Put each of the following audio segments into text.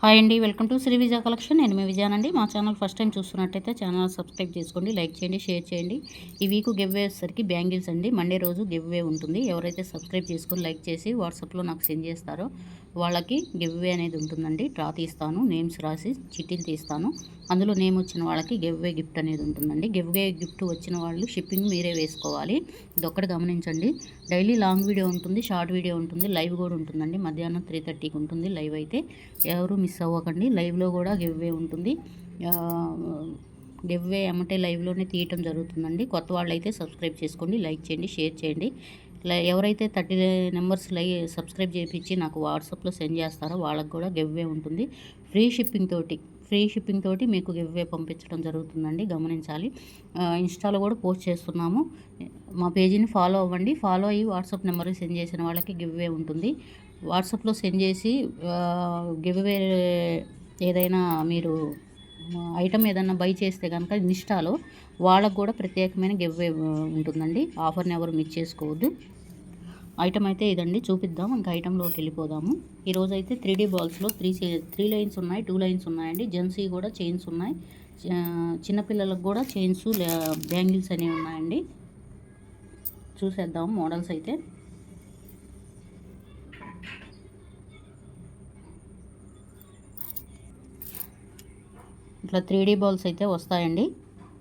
Hi అండి welcome to Shri Vijaya collection. నేను మీ విజయానండి. మా ఛానల్ ఫస్ట్ టైం చూస్తున్నట్టయితే ఛానల్ సబ్స్క్రైబ్ చేసుకోండి లైక్ చేయండి షేర్ చేయండి. ఈ వీక్ గివ్ వేసరికి బ్యాంగిల్స్ అండి. మండే రోజు గివ్ వే ఉంటుంది. ఎవరైతే సబ్స్క్రైబ్ చేసుకొని లైక్ చేసి వాట్సాప్లో నాకు సెండ్ చేస్తారో వాళ్ళకి గివ్ వే అనేది ఉంటుందండి. డ్రా తీస్తాను నేమ్స్ రాసి చిట్టీలు తీస్తాను. అందులో నేమ్ వచ్చిన వాళ్ళకి గివ్వే గిఫ్ట్ అనేది ఉంటుందండి. గివ్వే గిఫ్ట్ వచ్చిన వాళ్ళు షిప్పింగ్ మీరే వేసుకోవాలి. ఇదొక్కటి గమనించండి. డైలీ లాంగ్ వీడియో ఉంటుంది షార్ట్ వీడియో ఉంటుంది లైవ్ కూడా ఉంటుందండి. మధ్యాహ్నం త్రీ థర్టీకి ఉంటుంది లైవ్ అయితే. ఎవరు మిస్ అవ్వకండి. లైవ్లో కూడా గివ్వే ఉంటుంది. గివ్వే ఎమ్మటే లైవ్లోనే తీయటం జరుగుతుందండి. కొత్త వాళ్ళు అయితే సబ్స్క్రైబ్ చేసుకోండి లైక్ చేయండి షేర్ చేయండి. ఎవరైతే థర్టీ నెంబర్స్ లై సబ్స్క్రైబ్ చేయించి నాకు వాట్సాప్లో సెండ్ చేస్తారో వాళ్ళకి కూడా గివ్వే ఉంటుంది. ఫ్రీ షిప్పింగ్ తోటి. ఫ్రీ షిప్పింగ్ తోటి మీకు గివ్వే పంపించడం జరుగుతుందండి గమనించాలి. ఇన్స్టాలో కూడా పోస్ట్ చేస్తున్నాము. మా పేజీని ఫాలో అవ్వండి. ఫాలో అయ్యి వాట్సాప్ నెంబర్కి సెండ్ చేసిన వాళ్ళకి గివ్వే ఉంటుంది. వాట్సాప్లో సెండ్ చేసి గివ్వే ఏదైనా మీరు ఐటమ్ ఏదైనా బై చేస్తే కనుక ఇన్స్టాలో వాళ్ళకు కూడా ప్రత్యేకమైన గివ్వే ఉంటుందండి. ఆఫర్ని ఎవరు మిస్ చేసుకోవద్దు. ఐటమ్ అయితే ఇదండి చూపిద్దాం. ఇంకా ఐటెంలోకి వెళ్ళిపోదాము. ఈరోజు అయితే త్రీ డీ బాల్స్లో త్రీ త్రీ లైన్స్ ఉన్నాయి టూ లైన్స్ ఉన్నాయండి. జెన్సీ కూడా చైన్స్ ఉన్నాయి. చిన్నపిల్లలకు కూడా చైన్స్ బ్యాంగిల్స్ అనేవి ఉన్నాయండి. చూసేద్దాం మోడల్స్ అయితే. ఇట్లా త్రీ డీ బాల్స్ అయితే వస్తాయండి.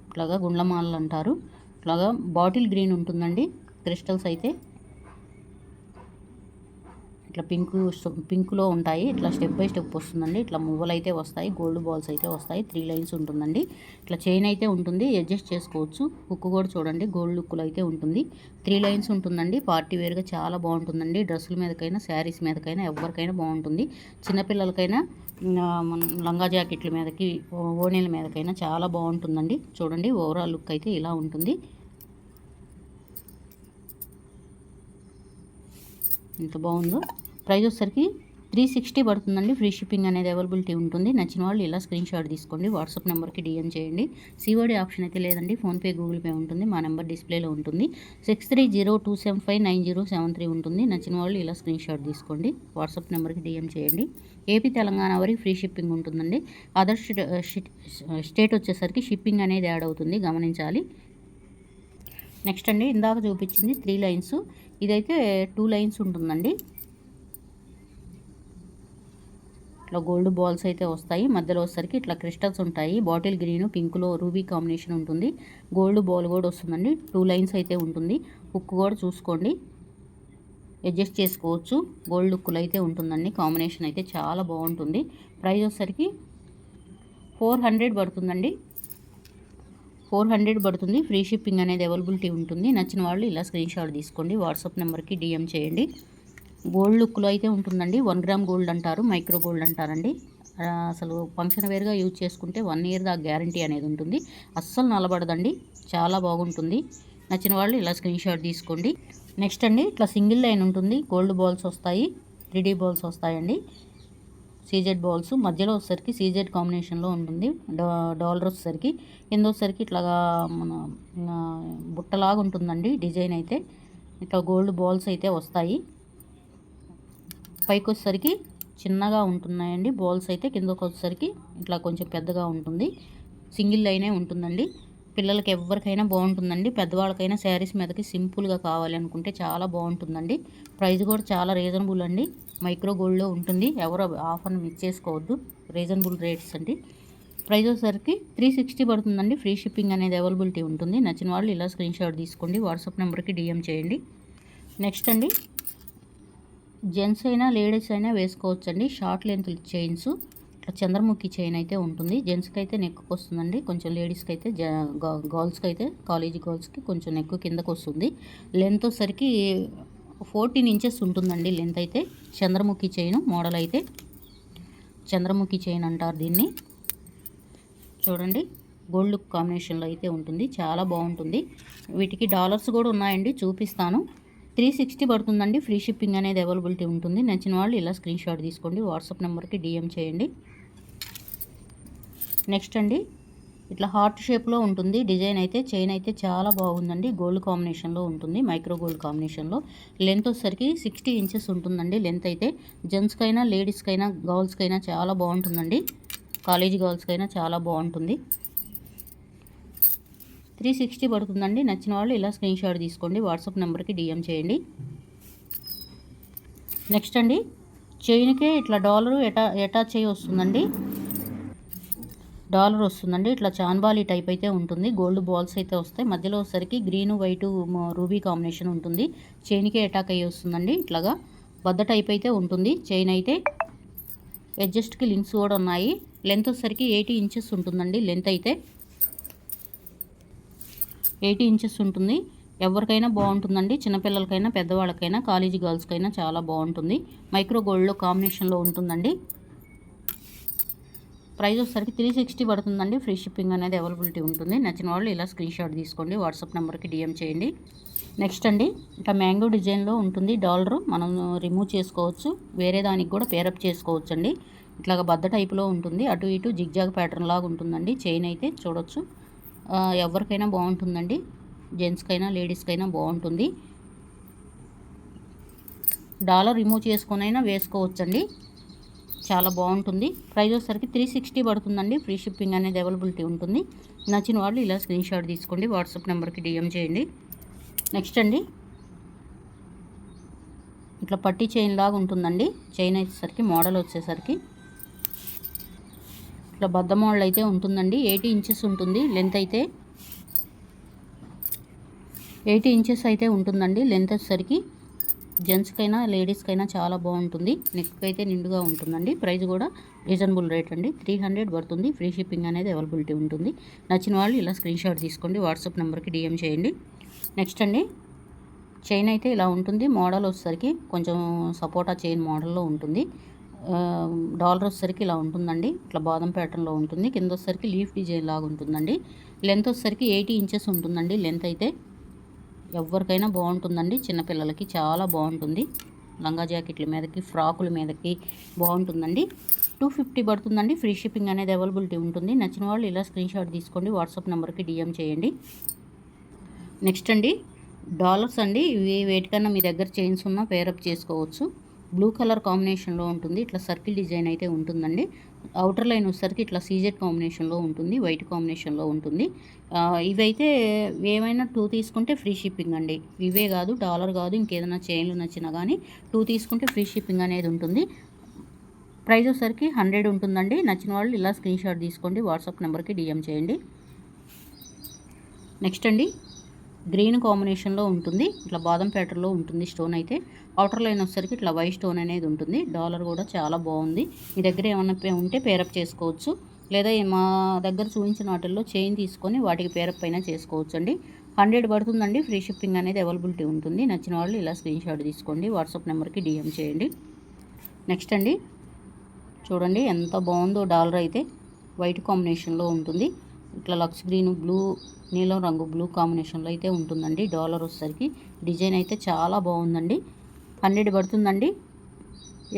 ఇట్లాగా గుండ్లమాలలు అంటారు. ఇట్లాగా బాటిల్ గ్రీన్ ఉంటుందండి క్రిస్టల్స్ అయితే. ఇట్లా పింక్ పింక్లో ఉంటాయి. ఇట్లా స్టెప్ బై స్టెప్ వస్తుందండి. ఇట్లా మువ్వలు అయితే వస్తాయి. గోల్డ్ బాల్స్ అయితే వస్తాయి. త్రీ లైన్స్ ఉంటుందండి. ఇట్లా చైన్ అయితే ఉంటుంది. అడ్జస్ట్ చేసుకోవచ్చు. హుక్ కూడా చూడండి. గోల్డ్ లుక్లో అయితే ఉంటుంది. త్రీ లైన్స్ ఉంటుందండి. పార్టీ వేర్గా చాలా బాగుంటుందండి. డ్రెస్సుల మీదకైనా శారీస్ మీదకైనా ఎవరికైనా బాగుంటుంది. చిన్నపిల్లలకైనా లంగా జాకెట్ల మీదకి ఓణీల మీదకైనా చాలా బాగుంటుందండి. చూడండి. ఓవరాల్ లుక్ అయితే ఇలా ఉంటుంది. ఎంత బాగుందో. ప్రైస్ వచ్చేసరికి త్రీ సిక్స్టీ పడుతుందండి. ఫ్రీ షిప్పింగ్ అనేది అవైలబిలిటీ ఉంటుంది. నచ్చిన వాళ్ళు ఇలా స్క్రీన్ షాట్ తీసుకోండి. వాట్సాప్ నెంబర్కి డిఎం చేయండి. సిఓడి ఆప్షన్ అయితే లేదండి. ఫోన్పే గూగుల్ పే ఉంటుంది. మా నెంబర్ డిస్ప్లేలో ఉంటుంది. Six three zero two seven five nine zero seven three ఉంటుంది. నచ్చిన వాళ్ళు ఇలా స్క్రీన్ షాట్ తీసుకోండి. వాట్సాప్ నెంబర్కి డిఎం చేయండి. ఏపీ తెలంగాణ వరకు ఫ్రీ షిప్పింగ్ ఉంటుందండి. అదర్ స్టేట్ వచ్చేసరికి షిప్పింగ్ అనేది యాడ్ అవుతుంది. గమనించాలి. నెక్స్ట్ అండి ఇందాక చూపించింది త్రీ లైన్స్. ఇదైతే టూ లైన్స్ ఉంటుందండి. ఇట్లా గోల్డ్ బాల్స్ అయితే వస్తాయి. మధ్యలో వచ్చేసరికి ఇట్లా క్రిస్టల్స్ ఉంటాయి. బాటిల్ గ్రీన్ పింక్లో రూబీ కాంబినేషన్ ఉంటుంది. గోల్డ్ బాల్ కూడా వస్తుందండి. టూ లైన్స్ అయితే ఉంటుంది. హుక్ కూడా చూసుకోండి. అడ్జస్ట్ చేసుకోవచ్చు. గోల్డ్ లుక్లో అయితే ఉంటుందండి. కాంబినేషన్ అయితే చాలా బాగుంటుంది. ప్రైస్ వచ్చేసరికి ఫోర్ హండ్రెడ్ పడుతుందండి. ఫోర్ హండ్రెడ్ పడుతుంది. ఫ్రీ షిప్పింగ్ అనేది అవైలబిలిటీ ఉంటుంది. నచ్చిన వాళ్ళు ఇలా స్క్రీన్షాట్ తీసుకోండి. వాట్సాప్ నెంబర్కి డిఎం చేయండి. గోల్డ్ లుక్లో అయితే ఉంటుందండి. వన్ గ్రామ్ గోల్డ్ అంటారు మైక్రో గోల్డ్ అంటారండి. అసలు ఫంక్షన్ వేర్గా యూజ్ చేసుకుంటే వన్ ఇయర్ దా గ్యారంటీ అనేది ఉంటుంది. అస్సలు నలబడదండి. చాలా బాగుంటుంది. నచ్చిన వాళ్ళు ఇలా స్క్రీన్ షాట్ తీసుకోండి. నెక్స్ట్ అండి ఇట్లా సింగిల్ లైన్ ఉంటుంది. గోల్డ్ బాల్స్ వస్తాయి త్రీడీ బాల్స్ వస్తాయండి. సీజెడ్ బాల్స్ మధ్యలో వచ్చేసరికి సీజెడ్ కాంబినేషన్లో ఉంటుంది. డాలర్ వచ్చేసరికి కింద వచ్చేసరికి ఇట్లాగా మన బుట్టలాగా ఉంటుందండి డిజైన్ అయితే. ఇట్లా గోల్డ్ బాల్స్ అయితే వస్తాయి. పైకి వచ్చేసరికి చిన్నగా ఉంటున్నాయండి. బాల్స్ అయితే కిందకు వచ్చేసరికి ఇట్లా కొంచెం పెద్దగా ఉంటుంది. సింగిల్ లైనే ఉంటుందండి. పిల్లలకి ఎవరికైనా బాగుంటుందండి. పెద్దవాళ్ళకైనా శారీస్ మీదకి సింపుల్గా కావాలి అనుకుంటే చాలా బాగుంటుందండి. ప్రైస్ కూడా చాలా రీజనబుల్ అండి. మైక్రో గోల్డ్లో ఉంటుంది. ఎవరు ఆఫర్ని మిస్ చేసుకోవద్దు. రీజనబుల్ రేట్స్ అండి. ప్రైస్ వచ్చేసరికి త్రీ సిక్స్టీ పడుతుందండి. ఫ్రీ షిప్పింగ్ అనేది అవైలబిలిటీ ఉంటుంది. నచ్చిన వాళ్ళు ఇలా స్క్రీన్ షాట్ తీసుకోండి. వాట్సాప్ నెంబర్కి డిఎం చేయండి. నెక్స్ట్ అండి. జెంట్స్ అయినా లేడీస్ అయినా వేసుకోవచ్చండి. Short length chains. ఇట్లా చంద్రముఖి చైన్ అయితే ఉంటుంది. జెంట్స్కి అయితే నెక్కు వస్తుందండి కొంచెం లేడీస్కి అయితే గర్ల్స్కి అయితే కాలేజీ గర్ల్స్కి కొంచెం నెక్కు కిందకు వస్తుంది లెంత్ వచ్చరికి ఫోర్టీన్ ఇంచెస్ ఉంటుందండి లెంత్ అయితే. చంద్రముఖి చైన్ మోడల్ అయితే. చంద్రముఖి చైన్ అంటారు దీన్ని. చూడండి. గోల్డ్ కాంబినేషన్లో అయితే ఉంటుంది. చాలా బాగుంటుంది. వీటికి డాలర్స్ కూడా ఉన్నాయండి. చూపిస్తాను. త్రీ సిక్స్టీ పడుతుందండి. ఫ్రీ షిప్పింగ్ అనేది అవైలబిలిటీ ఉంటుంది. నచ్చిన వాళ్ళు ఇలా స్క్రీన్ షాట్ తీసుకోండి. వాట్సాప్ నెంబర్కి డిఎం చేయండి. నెక్స్ట్ అండి. ఇట్లా హార్ట్ షేప్లో ఉంటుంది. డిజైన్ అయితే చైన్ అయితే చాలా బాగుందండి. గోల్డ్ కాంబినేషన్లో ఉంటుంది. మైక్రో గోల్డ్ కాంబినేషన్లో. లెంత్ వచ్చేసరికి సిక్స్టీ ఇంచెస్ ఉంటుందండి. లెంత్ అయితే జెంట్స్కైనా లేడీస్కైనా గర్ల్స్కైనా చాలా బాగుంటుందండి. కాలేజీ గర్ల్స్కైనా చాలా బాగుంటుంది. త్రీ సిక్స్టీ పడుతుందండి. నచ్చిన వాళ్ళు ఇలా స్క్రీన్ షాట్ తీసుకోండి. వాట్సాప్ నెంబర్కి డిఎం చేయండి. నెక్స్ట్ అండి. చైన్కే ఇట్లా డాలరు ఎటా ఎటాచ్ చేయి వస్తుందండి. డాలర్ వస్తుందండి. ఇట్లా చాన్బాలి టైప్ అయితే ఉంటుంది. గోల్డ్ బాల్స్ అయితే వస్తాయి. మధ్యలో వచ్చేసరికి గ్రీన్ వైట్ రూబీ కాంబినేషన్ ఉంటుంది. చైన్కే అటాక్ అయ్యి వస్తుందండి. ఇట్లాగా బద్ద టైప్ అయితే ఉంటుంది. చైన్ అయితే అడ్జస్ట్కి లింక్స్ కూడా ఉన్నాయి. లెంత్ వచ్చేసరికి ఎయిటీ ఇంచెస్ ఉంటుందండి. లెంత్ అయితే ఎయిటీ ఇంచెస్ ఉంటుంది. ఎవరికైనా బాగుంటుందండి. చిన్నపిల్లలకైనా పెద్దవాళ్ళకైనా కాలేజీ గర్ల్స్కైనా చాలా బాగుంటుంది. మైక్రో గోల్డ్లో కాంబినేషన్లో ఉంటుందండి. ప్రైస్ వచ్చేసరికి త్రీ సిక్స్టీ పడుతుందండి. ఫ్రీ షిప్పింగ్ అనేది అవైలబిలిటీ ఉంటుంది. నచ్చిన వాళ్ళు ఇలా స్క్రీన్ షాట్ తీసుకోండి. వాట్సాప్ నెంబర్కి డిఎం చేయండి. నెక్స్ట్ అండి ఇట్లా మ్యాంగో డిజైన్లో ఉంటుంది డాలర్ మనం రిమూవ్ చేసుకోవచ్చు. వేరే దానికి కూడా పేరప్ చేసుకోవచ్చు అండి ఇట్లాగ బద్ద టైపులో ఉంటుంది. అటు ఇటు జిగ్జాగ్ ప్యాటర్న్ లాగా ఉంటుందండి. చైన్ అయితే చూడొచ్చు. ఎవరికైనా బాగుంటుందండి. జెంట్స్కైనా లేడీస్కైనా బాగుంటుంది. డాలర్ రిమూవ్ చేసుకొనైనా వేసుకోవచ్చండి. చాలా బాగుంటుంది. ప్రైస్ వచ్చేసరికి త్రీ సిక్స్టీ పడుతుందండి. ఫ్రీ షిప్పింగ్ అనేది అవైలబిలిటీ ఉంటుంది. నచ్చిన వాళ్ళు ఇలా స్క్రీన్ షాట్ తీసుకోండి. వాట్సాప్ నెంబర్కి డిఎం చేయండి. నెక్స్ట్ అండి. ఇట్లా పట్టీ చైన్ లాగా ఉంటుందండి చైన్ వచ్చేసరికి మోడల్ వచ్చేసరికి. ఇట్లా బద్ద మోడల్ అయితే ఉంటుందండి. ఎయిటీ ఇంచెస్ ఉంటుంది. లెంత్ అయితే ఎయిటీ ఇంచెస్ అయితే ఉంటుందండి లెంత్ వచ్చేసరికి. జెంట్స్కైనా లేడీస్కైనా చాలా బాగుంటుంది. నెక్ అయితే నిండుగా ఉంటుందండి. ప్రైస్ కూడా రీజనబుల్ రేట్ అండి. త్రీ హండ్రెడ్ పడుతుంది. ఫ్రీ షిప్పింగ్ అనేది అవైలబిలిటీ ఉంటుంది. నచ్చిన వాళ్ళు ఇలా స్క్రీన్ షాట్ తీసుకోండి. వాట్సాప్ నెంబర్కి డిఎం చేయండి. నెక్స్ట్ అండి చైన్ అయితే ఇలా ఉంటుంది. మోడల్ వచ్చేసరికి కొంచెం సపోటా చైన్ మోడల్లో ఉంటుంది. డాలర్ వచ్చేసరికి ఇలా ఉంటుందండి. ఇట్లా బాదం ప్యాటర్న్లో ఉంటుంది. కింద వచ్చేసరికి లీఫ్ డిజైన్ లాగా ఉంటుందండి. లెంత్ వచ్చేసరికి ఎయిటీ ఇంచెస్ ఉంటుందండి. లెంత్ అయితే ఎవరికైనా బాగుంటుందండి. చిన్నపిల్లలకి చాలా బాగుంటుంది. లంగా జాకెట్ల మీదకి ఫ్రాకుల మీదకి బాగుంటుందండి. టూ ఫిఫ్టీ పడుతుందండి. ఫ్రీ షిప్పింగ్ అనేది అవైలబిలిటీ ఉంటుంది. నచ్చిన వాళ్ళు ఇలా స్క్రీన్ షాట్ తీసుకోండి. వాట్సాప్ నెంబర్కి డిఎం చేయండి. నెక్స్ట్ అండి డాలర్స్ అండి. ఇవి వేటికన్నా మీ దగ్గర చైన్స్ ఉన్నా పేరప్ చేసుకోవచ్చు. బ్లూ కలర్ కాంబినేషన్లో ఉంటుంది. ఇట్లా సర్కిల్ డిజైన్ అయితే ఉంటుందండి. అవుటర్ లైన్ వచ్చేసరికి ఇట్లా సీజెడ్ కాంబినేషన్లో ఉంటుంది. వైట్ కాంబినేషన్లో ఉంటుంది. ఇవైతే ఏమైనా టూ తీసుకుంటే ఫ్రీ షిప్పింగ్ అండి. ఇవే కాదు డాలర్ కాదు ఇంకేదైనా చైన్లు నచ్చినా కానీ టూ తీసుకుంటే ఫ్రీ షిప్పింగ్ అనేది ఉంటుంది. ప్రైస్ వచ్చేసరికి హండ్రెడ్ ఉంటుందండి. నచ్చిన వాళ్ళు ఇలా స్క్రీన్ షాట్ తీసుకోండి వాట్సాప్ నెంబర్కి డిఎం చేయండి. నెక్స్ట్ అండి. గ్రీన్ కాంబినేషన్లో ఉంటుంది. ఇట్లా బాదం ప్యాటర్న్లో ఉంటుంది స్టోన్ అయితే. అవుటర్ లైన్ వచ్చేసరికి ఇట్లా వై స్టోన్ అనేది ఉంటుంది. డాలర్ కూడా చాలా బాగుంది. మీ దగ్గర ఏమైనా ఉంటే పేరప్ చేసుకోవచ్చు. లేదా మా దగ్గర చూపించిన వాటిల్లో చైన్ తీసుకొని వాటికి పేరప్ పైన చేసుకోవచ్చు అండి హండ్రెడ్ పడుతుందండి. ఫ్రీ షిప్పింగ్ అనేది అవైలబిలిటీ ఉంటుంది. నచ్చిన వాళ్ళు ఇలా స్క్రీన్ షాట్ తీసుకోండి. వాట్సాప్ నెంబర్కి డిఎం చేయండి. నెక్స్ట్ అండి. చూడండి ఎంత బాగుందో డాలర్ అయితే. వైట్ కాంబినేషన్లో ఉంటుంది. ఇట్లా లక్స్ గ్రీన్ బ్లూ నీలం రంగు బ్లూ కాంబినేషన్లో అయితే ఉంటుందండి. డాలర్ వచ్చేసరికి డిజైన్ అయితే చాలా బాగుందండి. హండ్రెడ్ పడుతుందండి.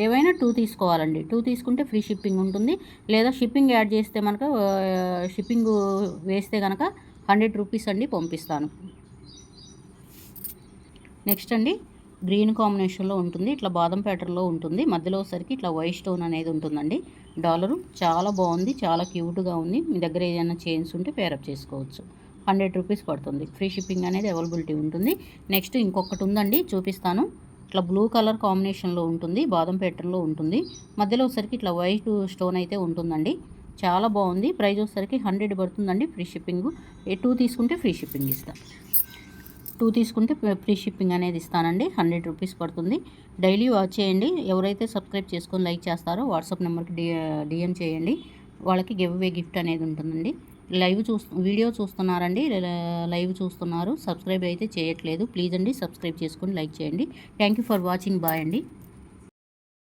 ఏవైనా టూ తీసుకోవాలండి. టూ తీసుకుంటే ఫ్రీ షిప్పింగ్ ఉంటుంది. లేదా షిప్పింగ్ యాడ్ చేస్తే మనక షిప్పింగ్ వేస్తే కనుక హండ్రెడ్ రూపీస్ అండి పంపిస్తాను. నెక్స్ట్ అండి గ్రీన్ కాంబినేషన్లో ఉంటుంది. ఇట్లా బాదం ప్యాటర్న్లో ఉంటుంది. మధ్యలో సరికి ఇట్లా వైట్ స్టోన్ అనేది ఉంటుందండి. డాలరు చాలా బాగుంది. చాలా క్యూట్గా ఉంది. మీ దగ్గర ఏదైనా చైన్స్ ఉంటే పేరప్ చేసుకోవచ్చు. హండ్రెడ్ రూపీస్ పడుతుంది. ఫ్రీ షిప్పింగ్ అనేది అవైలబిలిటీ ఉంటుంది. నెక్స్ట్ ఇంకొకటి ఉందండి చూపిస్తాను. ఇట్లా బ్లూ కలర్ కాంబినేషన్లో ఉంటుంది బాదం ప్యాటర్న్లో ఉంటుంది. మధ్యలో వచ్చరికి ఇట్లా వైట్ స్టోన్ అయితే ఉంటుందండి. చాలా బాగుంది. ప్రైస్ వచ్చేసరికి హండ్రెడ్ పడుతుందండి ఫ్రీ షిప్పింగ్. టూ తీసుకుంటే ఫ్రీ షిప్పింగ్ ఇస్తాను టూ తీసుకుంటే ఫ్రీ షిప్పింగ్ అనేది ఇస్తానండి. హండ్రెడ్ రూపీస్ పడుతుంది. డైలీ వాచ్ చేయండి. ఎవరైతే సబ్స్క్రైబ్ చేసుకొని లైక్ చేస్తారో వాట్సాప్ నెంబర్కి డి డిఎం చేయండి. వాళ్ళకి గివ్ అవే గిఫ్ట్ అనేది ఉంటుందండి. లైవ్ చూస్తు వీడియో చూస్తున్నారండి. లైవ్ చూస్తున్నారు. సబ్స్క్రైబ్ అయితే చేయట్లేదు. ప్లీజ్ అండి సబ్స్క్రైబ్ చేసుకొని లైక్ చేయండి. Thank you for watching. Bye అండి.